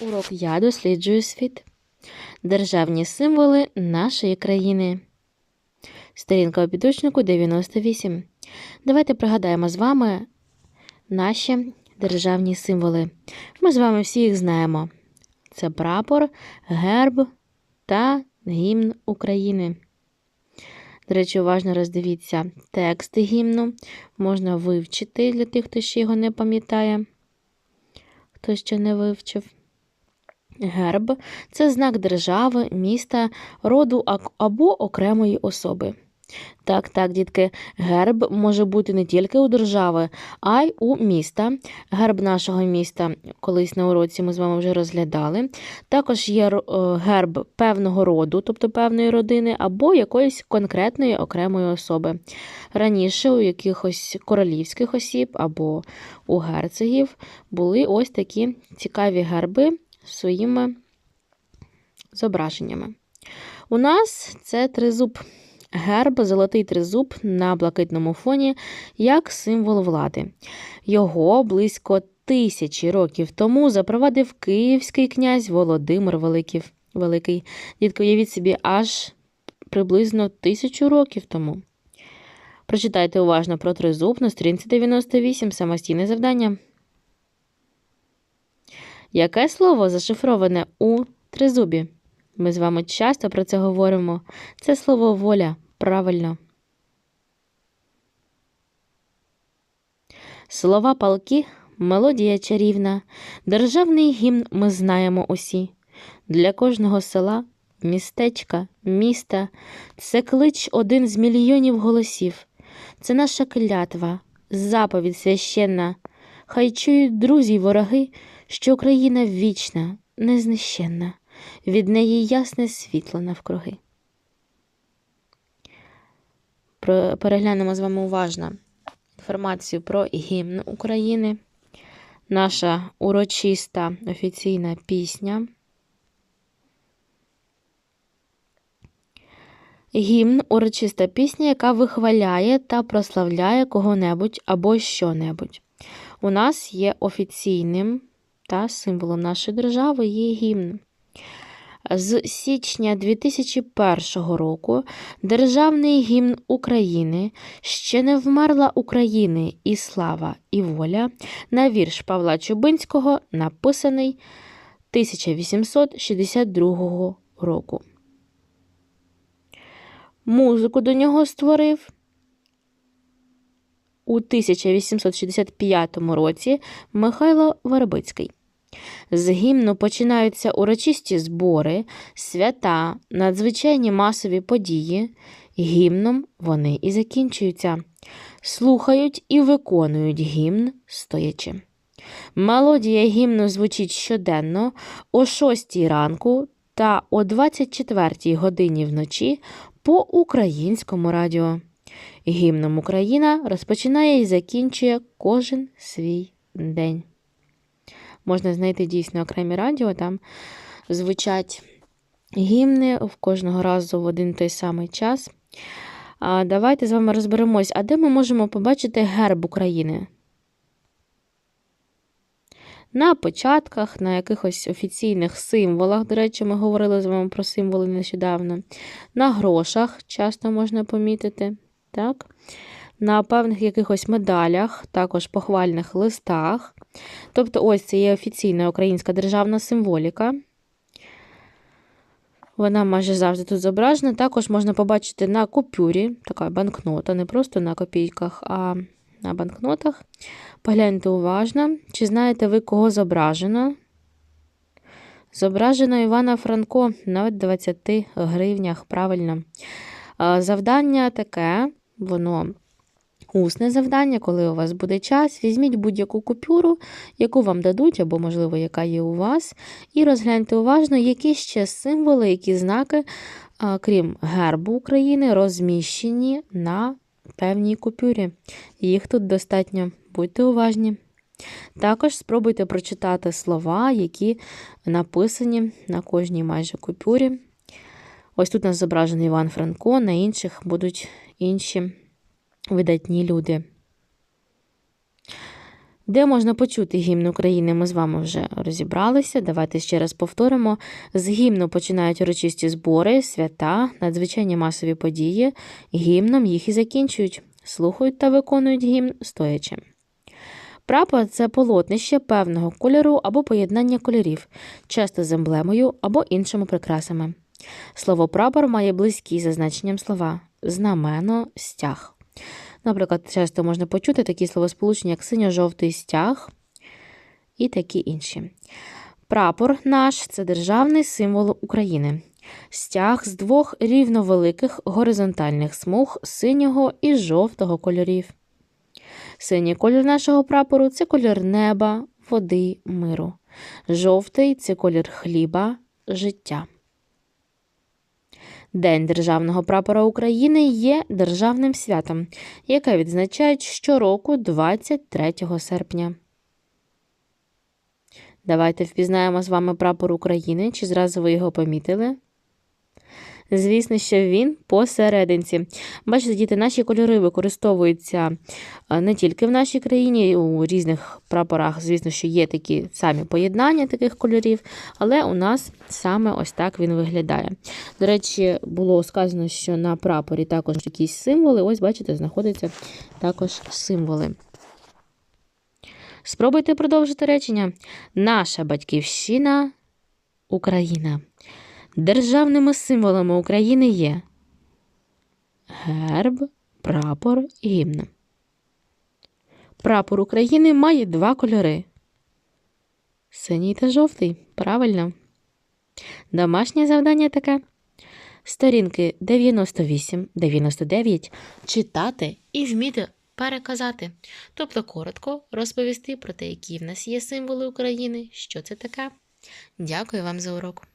Урок Я досліджую світ. Державні символи нашої країни. Сторінка у підручнику 98. Давайте пригадаємо з вами наші державні символи. Ми з вами всі їх знаємо. Це прапор, герб та гімн України. До речі, уважно роздивіться текст гімну. Можна вивчити для тих, хто ще його не пам'ятає, хто ще не вивчив. Герб це знак держави, міста, роду або окремої особи. Так, так, дітки, герб може бути не тільки у держави, а й у міста. Герб нашого міста колись на уроці ми з вами вже розглядали. Також є е, герб певного роду, тобто певної родини, або якоїсь конкретної окремої особи. Раніше у якихось королівських осіб або у герцогів були ось такі цікаві герби своїми зображеннями. У нас це тризуб. Герб золотий тризуб на блакитному фоні як символ влади. Його близько тисячі років тому запровадив київський князь Володимир Великий. Великий. Дітки, уявіть собі, аж приблизно тисячу років тому. Прочитайте уважно про тризуб на сторінці 98 самостійне завдання. Яке слово зашифроване у тризубі? Ми з вами часто про це говоримо. Це слово воля. Правильно. Слова палки мелодія чарівна. Державний гімн ми знаємо усі. Для кожного села, містечка, міста це клич один з мільйонів голосів. Це наша клятва, заповідь священна. Хай чують друзі й вороги, що Україна вічна, незнищенна, від неї ясне світло навкруги. Переглянемо з вами уважно інформацію про гімн України, наша урочиста офіційна пісня. Гімн урочиста пісня, яка вихваляє та прославляє кого-небудь або що-небудь. У нас є офіційним та символом нашої держави є гімн. З січня 2001 року Державний гімн України ще не вмерла України і слава, і воля на вірш Павла Чубинського, написаний 1862 року. Музику до нього створив у 1865 році Михайло Вербицький. З гімну починаються урочисті збори, свята, надзвичайні масові події. Гімном вони і закінчуються. Слухають і виконують гімн стоячи. Мелодія гімну звучить щоденно о 6 ранку та о 24 годині вночі по українському радіо. Гімном Україна розпочинає і закінчує кожен свій день. Можна знайти дійсно окремі радіо, там звучать гімни в кожного разу в один той самий час. А давайте з вами розберемось, а де ми можемо побачити герб України? На початках, на якихось офіційних символах, до речі, ми говорили з вами про символи нещодавно. На грошах часто можна помітити. Так? На певних якихось медалях, також похвальних листах. Тобто, ось це є офіційна українська державна символіка. Вона майже завжди тут зображена. Також можна побачити на купюрі, така банкнота, не просто на копійках, а на банкнотах. Погляньте уважно, чи знаєте ви, кого зображено? Зображено Івана Франко на 20 гривнях, правильно. Завдання таке, воно усне завдання, коли у вас буде час, візьміть будь-яку купюру, яку вам дадуть, або, можливо, яка є у вас, і розгляньте уважно, які ще символи, які знаки, крім гербу України, розміщені на певній купюрі. Їх тут достатньо. Будьте уважні. Також спробуйте прочитати слова, які написані на кожній майже купюрі. Ось тут у нас зображений Іван Франко, на інших будуть інші видатні люди. Де можна почути гімн України, ми з вами вже розібралися. Давайте ще раз повторимо. З гімну починають урочисті збори, свята, надзвичайні масові події. Гімном їх і закінчують. Слухають та виконують гімн стоячи. Прапор це полотнище певного кольору або поєднання кольорів, часто з емблемою або іншими прикрасами. Слово прапор має близькі за значенням слова знамено, стяг. Наприклад, часто можна почути такі словосполучення, як синьо-жовтий стяг і такі інші. Прапор наш це державний символ України. Стяг з двох рівновеликих горизонтальних смуг синього і жовтого кольорів. Синій колір нашого прапору це колір неба, води, миру. Жовтий це колір хліба, життя. День Державного прапора України є державним святом, яке відзначають щороку 23 серпня. Давайте впізнаємо з вами прапор України. Чи зразу ви його помітили? Звісно, що він посерединці. Бачите, діти, наші кольори використовуються е, не тільки в нашій країні, у різних прапорах, звісно, що є такі самі поєднання таких кольорів, але у нас саме ось так він виглядає. До речі, було сказано, що на прапорі також якісь символи. Ось, бачите, знаходяться також символи. Спробуйте продовжити речення. Наша батьківщина Україна. Державними символами України є герб, прапор, гімн. Прапор України має два кольори. Синій та жовтий. Правильно. Домашнє завдання таке. Сторінки 98-99 читати і вміти переказати. Тобто коротко розповісти про те, які в нас є символи України, що це таке. Дякую вам за урок.